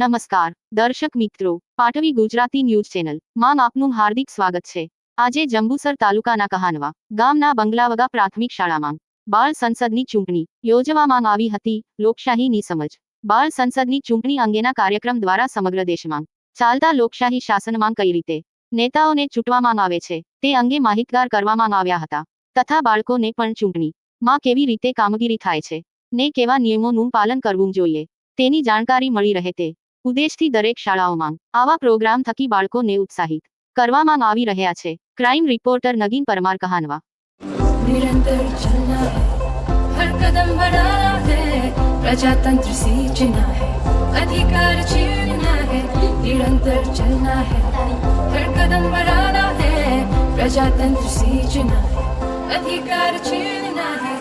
નમસ્કાર, દર્શક મિત્રો, પાટવી ગુજરાતી ન્યૂઝ ચેનલ. માં આપનું હાર્દિક સ્વાગત છે. આજે જંબુસર તાલુકાના કહાનવા, ગામના બંગલાવગા પ્રાથમિક શાળામાં, બાળ સંસદની ચૂંટણી યોજવામાં આવી હતી, લોકશાહીની સમજ. બાળ સંસદની ચૂંટણી અંગેના કાર્યક્રમ દ્વારા સમગ્ર દેશમાં, ચાલતા લોકશાહી શાસનમાં કઈ રીતે, નેતાઓને ચૂંટવામાં આવે છે, તે અંગે માહિતગાર કરવામાં આવ્યા હતા, તથા બાળકોને પણ ચૂંટણી, માં કેવી રીતે કામગીરી થાય છે, ને કેવા નિયમોનું પાલન કરવું જોઈએ, તેની જાણકારી મળી રહે તે ઉદ્દેશથી દરેક શાળાઓમાં આવા પ્રોગ્રામ થકી બાળકોને ઉત્સાહિત કરવામાં આવી રહ્યા છે ક્રાઇમ રિપોર્ટર નગીન પરમાર કહાનવા निरंतर चलना है हर कदम बढ़ाना है प्रजातंत्र सींचना है अधिकार छीनना है निरंतर चलना है हर कदम बढ़ाना है प्रजातंत्र सींचना है अधिकार छीनना है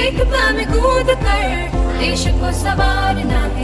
एक पाव में कूद कर देश को संवारना है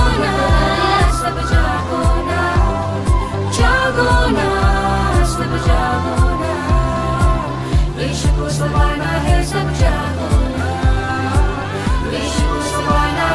Jagona, Vishnu Swana